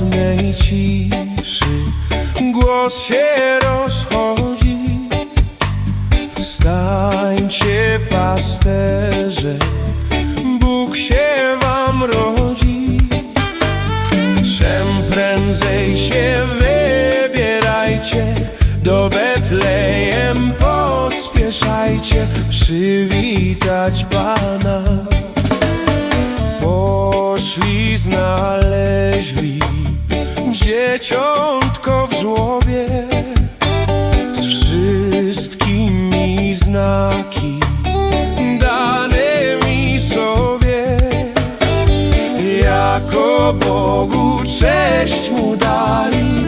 nocnej ciszy Głos się rozchodzi. Wstańcie pasterze Bóg się wam rodzi. Czem prędzej się wybierajcie Do Betlejem pospieszajcie. Przywitać Pana. Poszli, znaleźli Dzieciątko w żłobie Z wszystkimi znaki Danymi sobie. Jako Bogu cześć mu dali,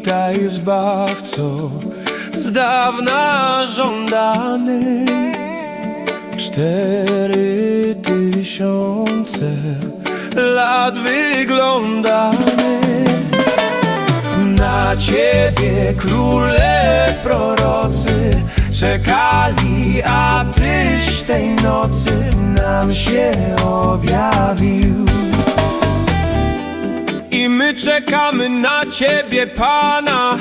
witaj zbawco, z dawna żądany. Cztery tysiące lat wyglądany. Na ciebie króle prorocy czekali, a tyś tej nocy nam się objawił. Czekamy na ciebie, Pana.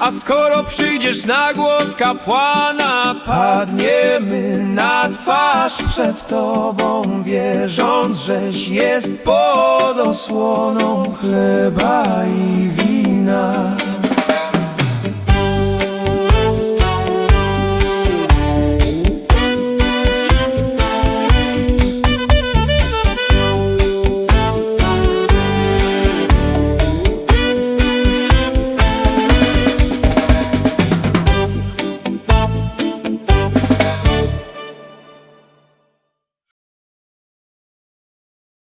A skoro przyjdziesz na głos kapłana, padniemy na twarz przed Tobą, wierząc, żeś jest pod osłoną chleba i wina.